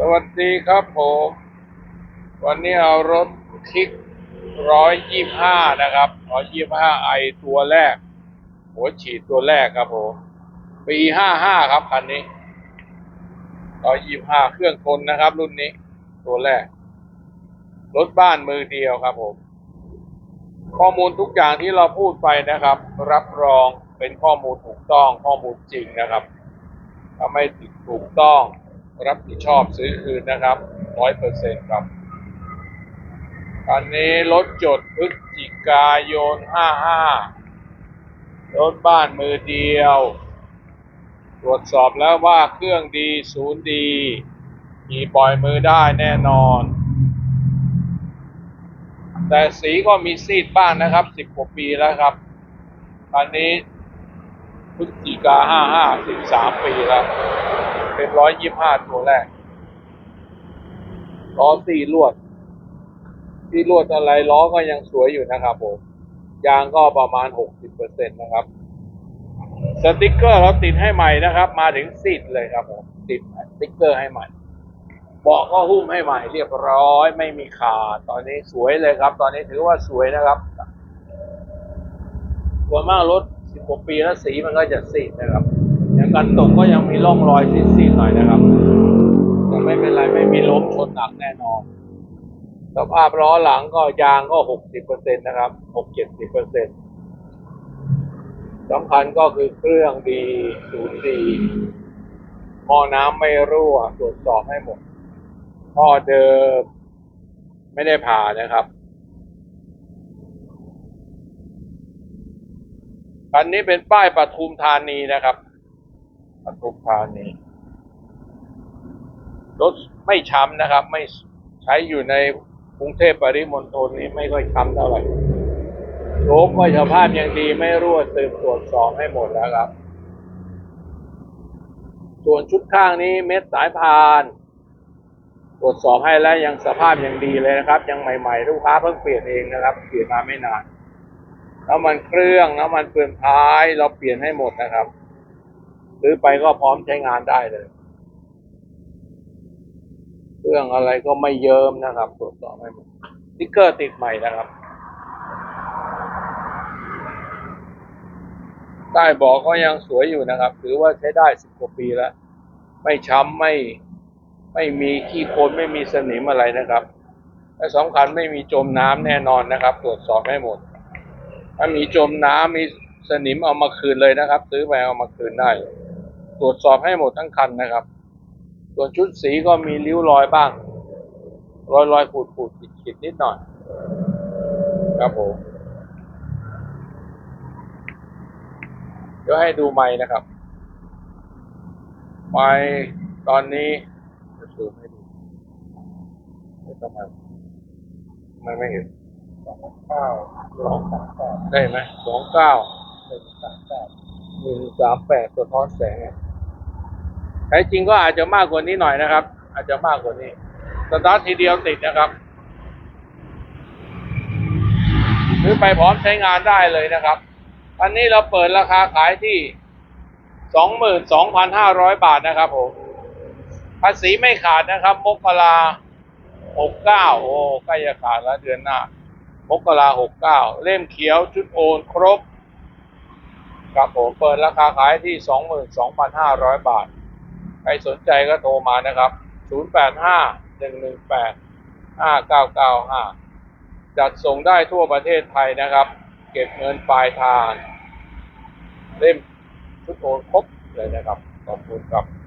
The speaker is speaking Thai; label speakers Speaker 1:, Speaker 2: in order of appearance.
Speaker 1: สวัสดีครับผม วันนี้เอารถคลิกร้อยยี่ห้านะครับร้อยยี่ห้าไอตัวแรก หัวฉีดตัวแรกครับผม ปีห้าห้าครับคันนี้ร้อยยี่ห้าเครื่องทนนะครับ รุ่นนี้ ตัวแรก รถบ้านมือเดียวครับผม ข้อมูลทุกอย่างที่เราพูดไปนะครับ รับรองเป็นข้อมูลถูกต้องข้อมูลจริงนะครับถ้าไม่ถูกต้อง รับผิดชอบซื้อคืนนะครับร้อยเปอร์เซ็นครับอันนี้รถจดพฤศจิกายนห้าห้ารถบ้านมือเดียว ตรวจสอบแล้วว่าเครื่องดีศูนย์ดี มีปล่อยมือได้แน่นอน แต่สีก็มีซีดบ้างนะครับสิบกว่าปีแล้วครับอันนี้พฤศจิกาห้าห้าสิบสามปีแล้ว เป็นร้อยยี่ห้าตัวแรกล้อสี่ลวด ที่ลวดอะไรล้อก็ยังสวยอยู่นะครับผมยางก็ประมาณหกสิบเปอร์เซ็นต์นะครับ สติกเกอร์เราติดให้ใหม่นะครับ มาถึงสิทธิ์เลยครับผมติดสติกเกอร์ให้ใหม่เบาะก็หุ้มให้ใหม่ เรียบร้อยไม่มีขาดตอนนี้สวยเลยครับ ตอนนี้ถือว่าสวยนะครับส่วนมากรถสิบกปีแล้วสีมันก็จะซีนะครับ อย่างกันตกก็ยังมีร่องรอยซีดๆหน่อยนะครับแต่ไม่เป็นไรไม่มีล้มชนหนักแน่นอนสภาพล้อหลังก็ยางก็หกสิบเปอร์เซ็นตนะครับหกเจ็ดสิบเปอร์เซ็นต์สำคัญก็คือเครื่องดีศูนย์ดีหม้อน้ำไม่รั่วตรวจสอบให้หมดท่อเดิมไม่ได้ผ่านะครับอันนี้เป็นป้ายปทุมธานีนะครับ ปทุมธานีรถไม่ช้ำนะครับ ไม่ใช้อยู่ในกรุงเทพปริมณฑลนี่ไม่ค่อยช้ำเท่าไหร่โชคก็สภาพยังดีไม่รั่วซึมตรวจสอบให้หมดแล้วครับ ส่วนชุดข้างนี้เม็ดสายพาน ตรวจสอบให้แล้วยังสภาพยังดีเลยนะครับ ยังใหม่ๆ ลูกค้าเพิ่งเปลี่ยนเองนะครับ เปลี่ยนมาไม่นานน้ำมันเครื่องน้ำมันเปลืองท้ายเราเปลี่ยนให้หมดนะครับ ซื้อไปก็พร้อมใช้งานได้เลย เครื่องอะไรก็ไม่เยิมนะครับตรวจสอบให้หมดสติ๊กเกอร์ติดใหม่นะครับ ใต้บอกก็ยังสวยอยู่นะครับ ถือว่าใช้ได้สิบกว่าปีแล้ว ไม่ช้ำไม่ไม่มีขี้โคลนไม่มีสนิมอะไรนะครับและสำคัญไม่มีจมน้ำแน่นอนนะครับ ตรวจสอบให้หมด ถ้ามีจมน้ำมีสนิมเอามาคืนเลยนะครับ ซื้อไปเอามาคืนได้ ตรวจสอบให้หมดทั้งคันนะครับ ส่วนชุดสีก็มีริ้วรอยบ้าง รอยรอยขูดขูดขีดขีดนิดหน่อย ครับผมเดี๋ยวให้ดูไม้นะครับ ไม้ตอนนี้จะซูมให้ดูไม่ต้องมาไม่ไม่เห็นสองเก้าสองสามแปดได้ไหมสองเก้าหนึ่งสามแปดหนึ่งสามแปดสะท้อนแสง แต่จริงก็อาจจะมากกว่านี้หน่อยนะครับ อาจจะมากกว่านี้สตาร์ททีเดียวติดนะครับหรือไปพร้อมใช้งานได้เลยนะครับ อันนี้เราเปิดราคาขายที่สองหมื่นสองพันห้าร้อยบาทนะครับผม ภาษีไม่ขาดนะครับ มกราหกเก้าโอ้ใกล้จะขาดแล้วเดือนหน้า มกราหกเก้าเล่มเขียวชุดโอนครบ ครับผมเปิดราคาขายที่สองหมื่นสองพันห้าร้อยบาท ใครสนใจก็โทรมานะครับ 0851185995 จัดส่งได้ทั่วประเทศไทยนะครับ เก็บเงินปลายทาง เล่มชุดโอนครบเลยนะครับ ขอบคุณครับ